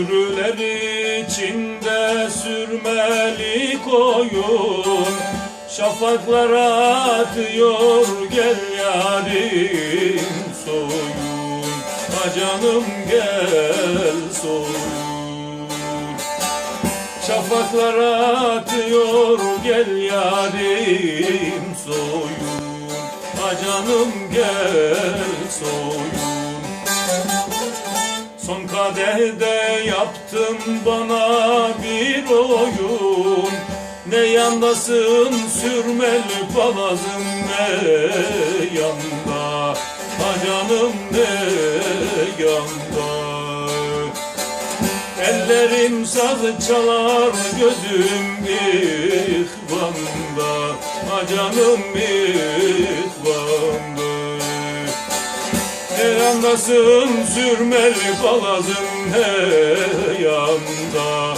Sürüler içinde sürmeli koyun. Şafaklara atıyor gel yarim soyun. Ha canım gel soyun. Şafaklara atıyor gel yarim soyun. Ha canım gel soyun kadehde yaptın bana bir oyun. Ne yandasın sürmeli palazım ne yanda. Ha canım ne yanda. Ellerim saz çalar gözüm ihvanda. Ha canım ihvanda ne yandasın sürmeli palazım ne yanda.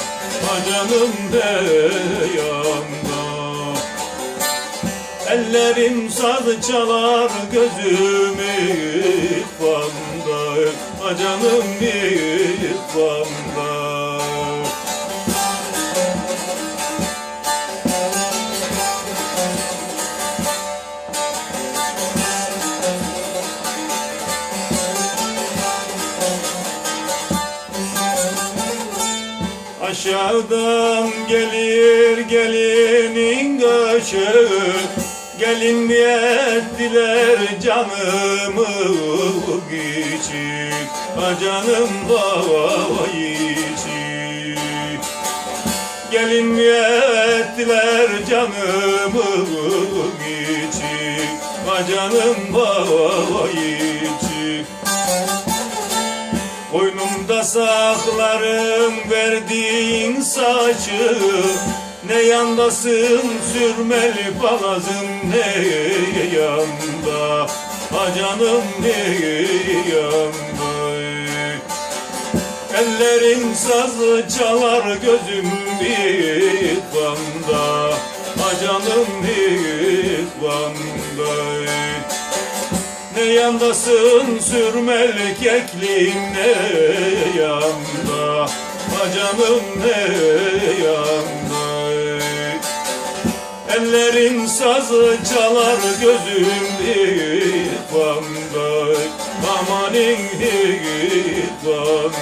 Ha canım ne yanda. Ellerim saz çalar gözüm ihvanda Ha canım ihvanda Aşağıdan gelir gelinin göçü. Gelin diye ettiler canımı küçük Ha canım içi Gelin diye ettiler canımı küçük Ha canım içi Koynumda saklarım verdiğin saçı. Ne yandasın sürmeli palazım ne yanda. Ha canım ne yanda. Ellerim sazı çalar gözüm bir banda Ha canım bir banda ne yandasın sürmeli kekliğim ne yanda? Ha canım ne yanda? Ellerim sazı çalar gözüm ihvanda Amanin ihvanda